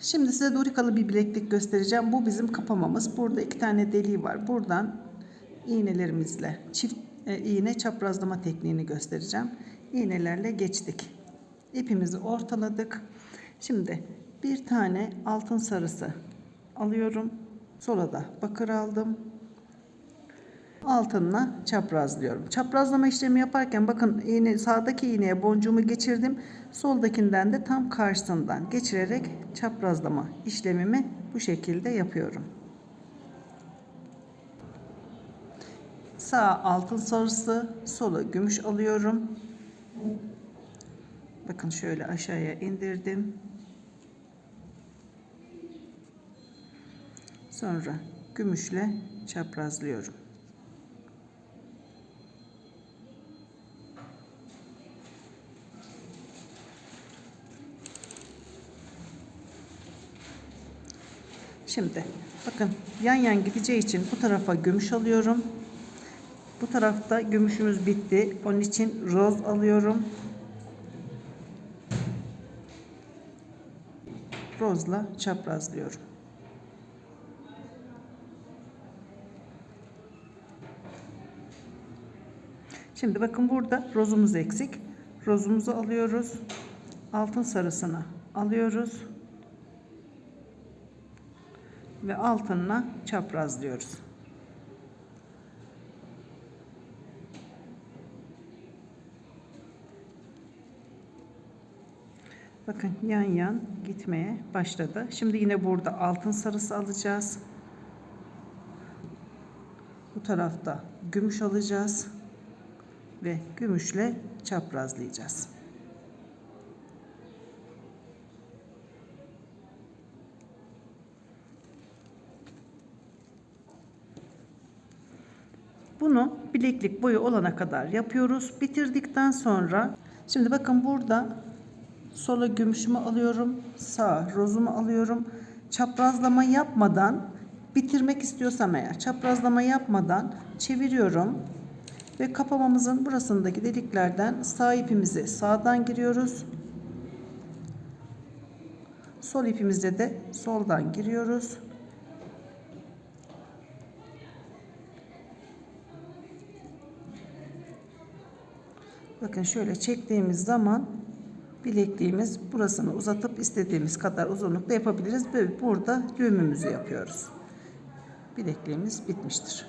Şimdi size dorikalı bir bileklik göstereceğim. Bu bizim kapamamız. Burada iki tane deliği var. Buradan iğnelerimizle çift e, iğne çaprazlama tekniğini göstereceğim. İğnelerle geçtik. İpimizi ortaladık. Şimdi bir tane altın sarısı alıyorum. Sola da bakır aldım. Altınla çaprazlıyorum. Çaprazlama işlemi yaparken bakın iğne sağdaki iğneye boncuğumu geçirdim. Soldakinden de tam karşısından geçirerek çaprazlama işlemimi bu şekilde yapıyorum. Sağ altın sarısı, sola gümüş alıyorum. Bakın şöyle aşağıya indirdim. Sonra gümüşle çaprazlıyorum. Şimdi bakın yan yan gideceği için bu tarafa gümüş alıyorum. Bu tarafta gümüşümüz bitti. Onun için roz alıyorum. Rozla çaprazlıyorum. Şimdi bakın burada rozumuz eksik. Rozumuzu alıyoruz. Altın sarısını alıyoruz. Ve altınla çaprazlıyoruz. Bakın yan yan gitmeye başladı. Şimdi yine burada altın sarısı alacağız. Bu tarafta gümüş alacağız ve gümüşle çaprazlayacağız. Bunu bileklik boyu olana kadar yapıyoruz. Bitirdikten sonra şimdi bakın burada sola gümüşümü alıyorum. Sağ rozumu alıyorum. Çaprazlama yapmadan bitirmek istiyorsam eğer çaprazlama yapmadan çeviriyorum. Ve kapamamızın burasındaki deliklerden sağ ipimizi sağdan giriyoruz. Sol ipimizde de soldan giriyoruz. Bakın şöyle çektiğimiz zaman bilekliğimiz burasını uzatıp istediğimiz kadar uzunlukta yapabiliriz. Ve burada düğümümüzü yapıyoruz. Bilekliğimiz bitmiştir.